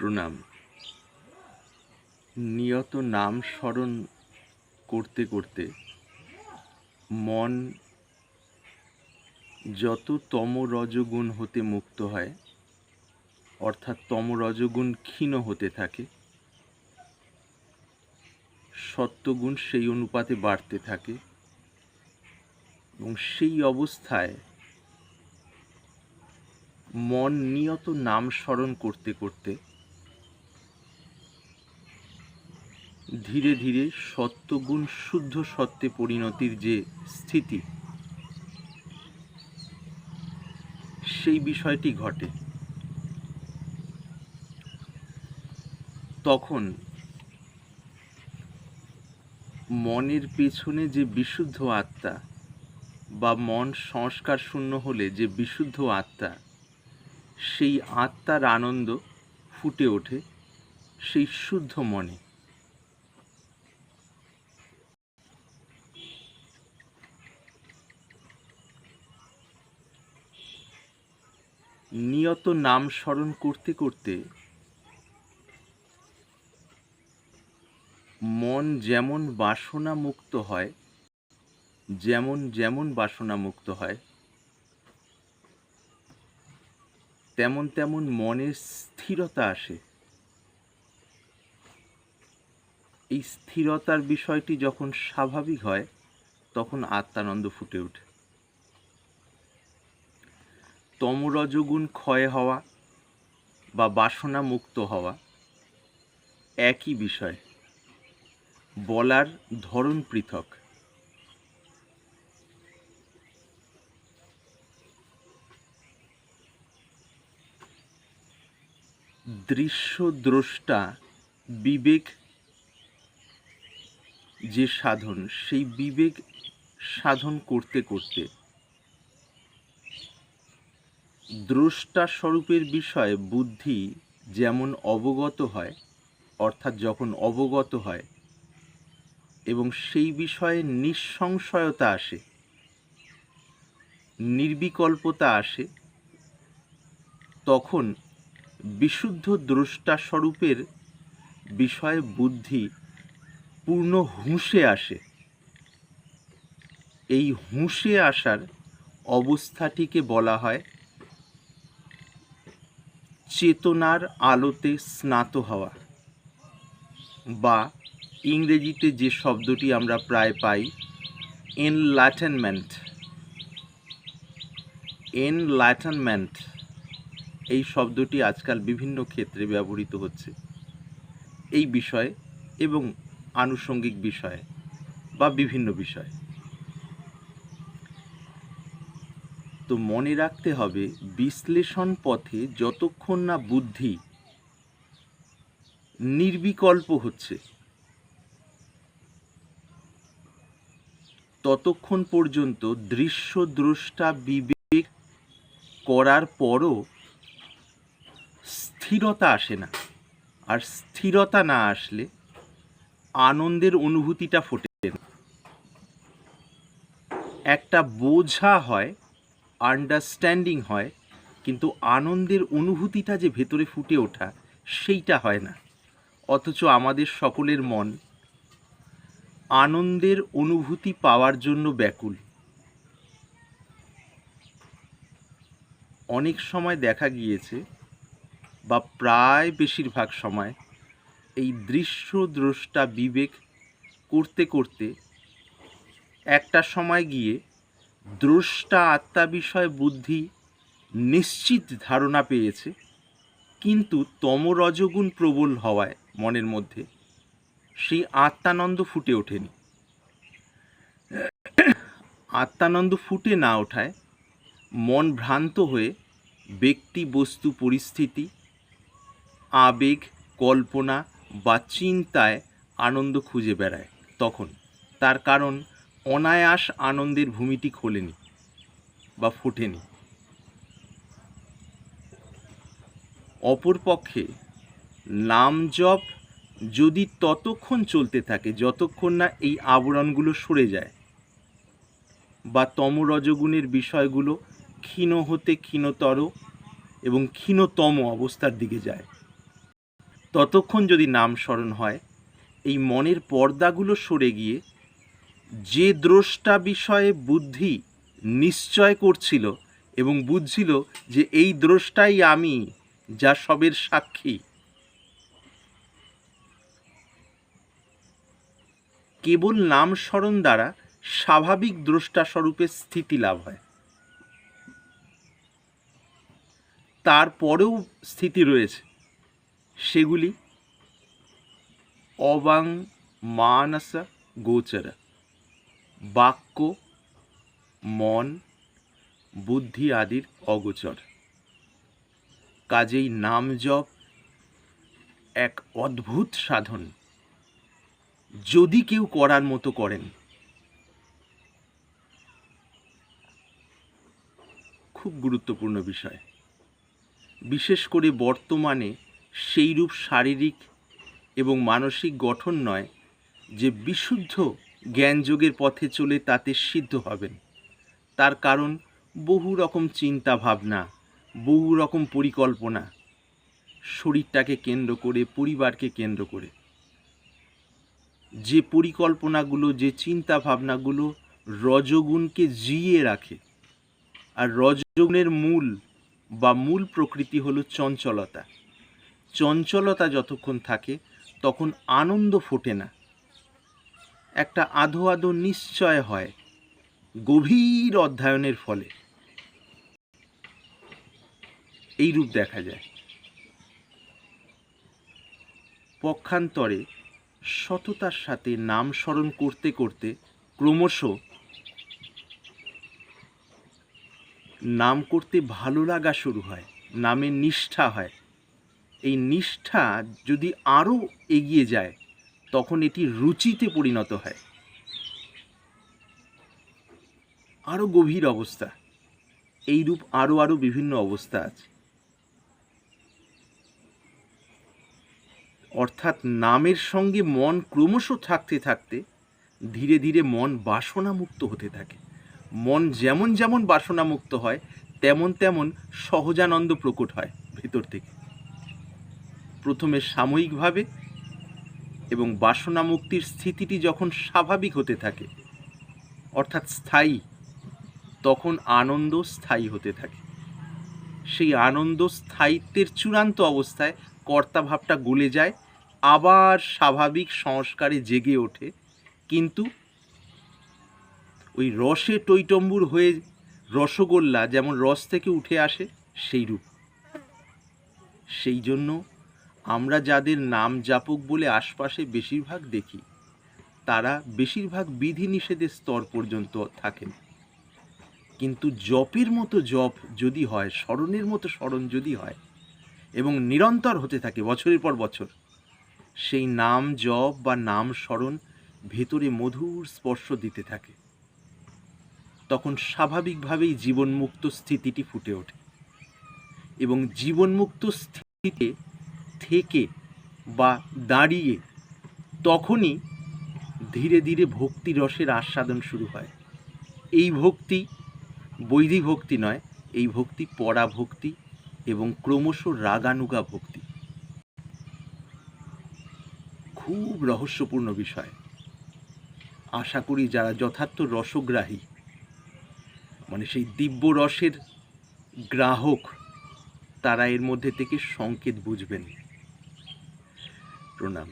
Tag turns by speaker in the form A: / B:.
A: প্রণাম। নিয়ত নাম স্মরণ করতে করতে মন যত তম রজগুণ হতে মুক্ত হয়, অর্থাৎ তম রজগুণ ক্ষীণ হতে থাকে, সত্যগুণ সেই অনুপাতে বাড়তে থাকে এবং সেই অবস্থায় মন নিয়ত নাম স্মরণ করতে করতে ধীরে ধীরে সত্যগুণ শুদ্ধ সত্ত্বে পরিণতির যে স্থিতি, সেই বিষয়টি ঘটে। তখন মনের পেছনে যে বিশুদ্ধ আত্মা বা মন সংস্কার শূন্য হলে যে বিশুদ্ধ আত্মা, সেই আত্মার আনন্দ ফুটে ওঠে সেই শুদ্ধ মনে। নিয়ত নাম স্মরণ করতে করতে মন যেমন বাসনা মুক্ত হয়, যেমন যেমন বাসনা মুক্ত হয়, তেমন তেমন মনের স্থিরতা আসে। এই স্থিরতার বিষয়টি যখন স্বাভাবিক হয়, তখন আত্মানন্দ ফুটে ওঠে। তমরজগুণ ক্ষয় হওয়া বা বাসনা মুক্ত হওয়া একই বিষয়। বলার ধরন পৃথক। দৃশ্য দ্রষ্টা বিবেক যে সাধন, সেই বিবেক সাধন করতে করতে দ্রষ্টা স্বরূপের বিষয়ে বুদ্ধি যেমন অবগত হয়, অর্থাৎ যখন অবগত হয়, এবং সেই বিষয়ে নিঃসংশয়তা আসে, নির্বিকল্পতা আসে, তখন বিশুদ্ধ দ্রষ্টা স্বরূপের বিষয়ে বুদ্ধি পূর্ণ হুঁশে আসে। এই হুঁশে আসার অবস্থাটিকে বলা হয় চেতনার আলোতে স্নাত হওয়া বা ইংরেজিতে যে শব্দটি আমরা প্রায় পাই এনলাটেনমেন্ট এনলাটেনমেন্ট এই শব্দটি আজকাল বিভিন্ন ক্ষেত্রে ব্যবহৃত হচ্ছে। এই বিষয়ে এবং আনুষঙ্গিক বিষয়ে বা বিভিন্ন বিষয়ে। তো মনে রাখতে হবে, বিশ্লেষণ পথে যতক্ষণ না বুদ্ধি নির্বিকল্প হচ্ছে, ততক্ষণ পর্যন্ত দৃশ্য দ্রষ্টা বিবেক করার পরও স্থিরতা আসে না। আর স্থিরতা না আসলে আনন্দের অনুভূতিটা ফোটে না। একটা বোঝা হয় আন্ডারস্ট্যান্ডিং হয়, কিন্তু আনন্দের অনুভূতিটা যে ভেতরে ফুটে ওঠা, সেইটা হয় না। অথচ আমাদের সকলের মন আনন্দের অনুভূতি পাওয়ার জন্য ব্যাকুল। অনেক সময় দেখা গিয়েছে, বা প্রায় বেশিরভাগ সময়, এই দৃশ্য দ্রষ্টা বিবেক করতে করতে একটা সময় গিয়ে দ্রষ্টা আত্মা বিষয় বুদ্ধি নিশ্চিত ধারণা পেয়েছে, কিন্তু তমরজগুণ প্রবল হওয়ায় মনের মধ্যে সেই আত্মানন্দ ফুটে ওঠেনি। আত্মানন্দ ফুটে না ওঠায় মন ভ্রান্ত হয়ে ব্যক্তি বস্তু পরিস্থিতি, আবেগ, কল্পনা বা চিন্তায় আনন্দ খুঁজে বেড়ায়। তখন তার কারণ অনায়াস আনন্দের ভূমিটি খোলেনি বা ফোটেনি। অপরপক্ষে নাম জপ যদি ততক্ষণ চলতে থাকে, যতক্ষণ না এই আবরণগুলো সরে যায় বা তমরজগুণের বিষয়গুলো ক্ষীণ হতে ক্ষীণতর এবং ক্ষীণতম অবস্থার দিকে যায়, ততক্ষণ যদি নাম স্মরণ হয়, এই মনের পর্দাগুলো সরে গিয়ে যে দ্রষ্টা বিষয়ে বুদ্ধি নিশ্চয় করছিল এবং বুঝছিল যে এই দ্রষ্টাই আমি, যা সবের সাক্ষী। কেবল নাম স্মরণ দ্বারা স্বাভাবিক দ্রষ্টা স্বরূপে স্থিতি লাভ হয়। তারপরেও স্থিতি রয়েছে। সেগুলি অবাং মানসা গোচরা। বাক্য, মন, বুদ্ধি আদির অগোচর। কাজেই নাম জপ এক অদ্ভুত সাধন। যদি কেউ করার মতো করেন। খুব গুরুত্বপূর্ণ বিষয়। বিশেষ করে বর্তমানে সেইরূপ শারীরিক এবং মানসিক গঠন নয় যে বিশুদ্ধ জ্ঞানযোগের পথে চলে তাতে সিদ্ধ হবেন। তার কারণ, বহু রকম চিন্তা ভাবনা বহু রকম পরিকল্পনা। শরীরটাকে কেন্দ্র করে, পরিবারকে কেন্দ্র করে। যে পরিকল্পনাগুলো, যে চিন্তা ভাবনাগুলো রজগুণকে জিয়ে রাখে, আর রজগুণের মূল বা মূল প্রকৃতি হলো চঞ্চলতা। চঞ্চলতা যতক্ষণ থাকে, তখন আনন্দ ফোটে না। একটা আধো আধো নিশ্চয় হয় গভীর অধ্যয়নের ফলে। এই রূপ দেখা যায়। পক্ষান্তরে সততার সাথে নাম স্মরণ করতে করতে ক্রমশ নাম করতে ভালো লাগা শুরু হয় নামের নিষ্ঠা হয়। এই নিষ্ঠা যদি আরও এগিয়ে যায় তখন এটি রুচিতে পরিণত হয়। আরও গভীর অবস্থা। এই রূপ আরও আরও বিভিন্ন অবস্থা আছে। অর্থাৎ নামের সঙ্গে মন ক্রমশ থাকতে থাকতে ধীরে ধীরে মন বাসনামুক্ত হতে থাকে। মন যেমন যেমন বাসনামুক্ত হয়, তেমন তেমন সহজানন্দ প্রকট হয় ভেতর থেকে। প্রথমে সাময়িকভাবে এবং বাসনা মুক্তির স্থিতিটি যখন স্বাভাবিক হতে থাকে, অর্থাৎ স্থায়ী, তখন আনন্দ স্থায়ী হতে থাকে। সেই আনন্দ স্থায়িত্বের চূড়ান্ত অবস্থায় কর্তাভাবটা গলে যায়, আবার স্বাভাবিক সংস্কারে জেগে ওঠে। কিন্তু ওই রসে টৈটম্বুর হয়ে রসগোল্লা যেমন রস থেকে উঠে আসে সেই রূপ সেই জন্য আমরা যাদের নাম জাপক বলে আশপাশে বেশিরভাগ দেখি, তারা বেশিরভাগ বিধিনিষেধের স্তর পর্যন্ত থাকেন। কিন্তু জপের মতো জপ যদি হয়, স্মরণের মতো স্মরণ যদি হয়, এবং নিরন্তর হতে থাকে বছরের পর বছর, সেই নাম জপ বা নাম স্মরণ ভেতরে মধুর স্পর্শ দিতে থাকে। তখন স্বাভাবিকভাবেই জীবনমুক্ত স্থিতিটি ফুটে ওঠে। এবং জীবনমুক্ত স্থিতিতে থেকে বা দাঁড়িয়ে তখনই ধীরে ধীরে ভক্তি রসের আস্বাদন শুরু হয়। এই ভক্তি বৈদিক ভক্তি নয়, এই ভক্তি পরা ভক্তি এবং ক্রমশ রাগানুগা ভক্তি। খুব রহস্যপূর্ণ বিষয়। আশা করি যারা যথার্থ রসগ্রাহী মানে সেই দিব্য রসের গ্রাহক, তারা এর মধ্যে থেকে সংকেত বুঝবেন। প্রণাম